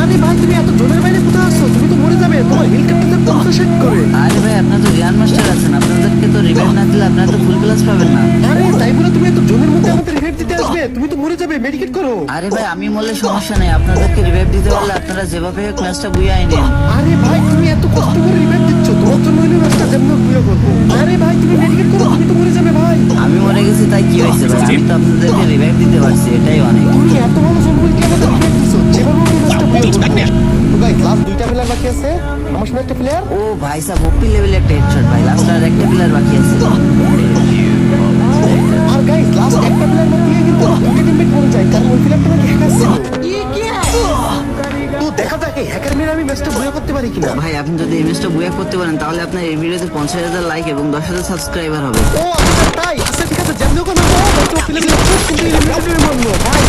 আরে ভাই তুমি এত জোনের বাইরে কোথায় আসছো? তুমি তো মরে যাবে। তোমার হেলিকপ্টার পঞ্চাশ ষাট করে। আরে ভাই আপনার তো জ্ঞান মাস্টার আছেন। আপনাদেরকে তো রিভাইভ না দিলে আপনারা তো ফুল ক্লাস পাবেন না। আরে তাই বলে তুমি এত জোনের মধ্যে আমাদের হেড দিতে আসবে? তুমি তো মরে যাবে মেডিকেট করো। আরে ভাই আমি বললে সমস্যা নেই। আপনাদেরকে রিভাইভ দিতে পারলে আপনারা যেভাবে ম্যাচটা বুঝে আইনেন আরে ভাই তুমি এত কষ্ট করে রিভাইভ দিচ্ছ। তোমার জন্য হইলে রাস্তা যেমন প্রিয় করব। আরে ভাই তুমি মেডিকেট করো তুমি তো মরে যাবে ভাই। আমি মরে গেছি তাই কি হয়েছে ভাই? আমি তো আপনাদেরকে রিভাইভ দিতে পারছি এটাই অনেক। তুমি এত ভালো লাস্ট দুইটা প্লেয়ার বাকি আছে। আমার সাথে একটা প্লেয়ার ও ভাই সাহেব ওপি একটা হেডশট ভাই। লাস্ট আর একটা প্লেয়ার বাকি আছে। আর গাইস লাস্ট একটা প্লেয়ার বাকি কিন্তু দুটো টিমমেট মরে যায়। কারণ ওই প্লেয়ারটা নাকি হ্যাকার ছিল। তো দেখা যাক এই হ্যাকার মেরে আমি ম্যাচটা বয়ে করতে পারি কিনা? ভাই আপনি যদি এই ম্যাচটা বুয়া করতে পারেন তাহলে আপনার এই ভিডিওতে পঞ্চাশ হাজার লাইক এবং দশ হাজার সাবস্ক্রাইবার হবে। ও আচ্ছা তাই? আচ্ছা ঠিক আছে জানলেও কেন মরলো ভাই